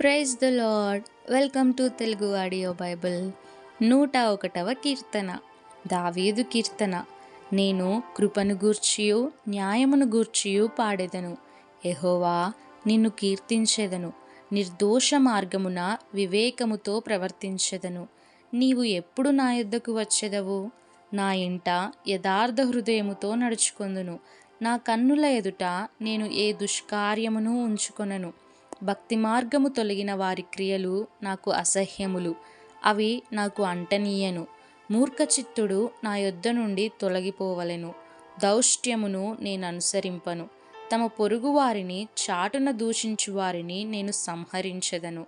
Praise the Lord. Welcome to Telugu audio Bible. నూట ఒకటవ కీర్తన. దావీదు కీర్తన. నేను కృపను గూర్చియు న్యాయమును గూర్చియు పాడెదను. ఎహోవా నిన్ను కీర్తించెదను. నిర్దోష మార్గమున వివేకముతో ప్రవర్తించెదను. నీవు ఎప్పుడు నా యొద్దకు వచ్చేదవు? నా ఇంట యథార్థ హృదయముతో నడుచుకొందును. నా కన్నుల ఎదుట నేను ఏ దుష్కార్యమును ఉంచుకొనను. భక్తి మార్గము తొలగిన వారి క్రియలు నాకు అసహ్యములు. అవి నాకు అంటనీయను. మూర్ఖచిత్తుడు నా యొద్ద నుండి తొలగిపోవలెను. దౌష్ట్యమును నేను అనుసరింపను. తమ పొరుగు వారిని చాటున దూషించు వారిని నేను సంహరించదను.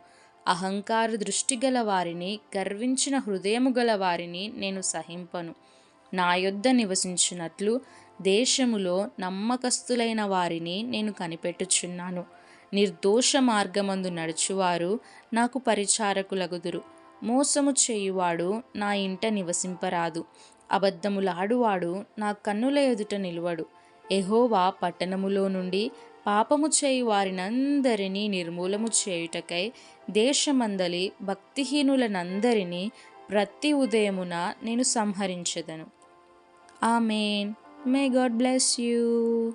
అహంకార దృష్టి గల వారిని గర్వించిన హృదయము గల వారిని నేను సహింపను. నా యొద్ద నివసించినట్లు దేశములో నమ్మకస్తులైన వారిని నేను కనిపెట్టుచున్నాను. నిర్దోష మార్గమందు నడుచువారు నాకు పరిచారకులగుదురు. మోసము చేయువాడు నా ఇంట నివసింపరాదు. అబద్ధములాడువాడు నా కన్నుల ఎదుట నిలువడు. ఎహోవా పట్టణములో నుండి పాపము చేయు వారినందరినీ నిర్మూలము చేయుటకై దేశమందలి భక్తిహీనులనందరినీ ప్రతి ఉదయమున నేను సంహరించదను. Amen. May God bless you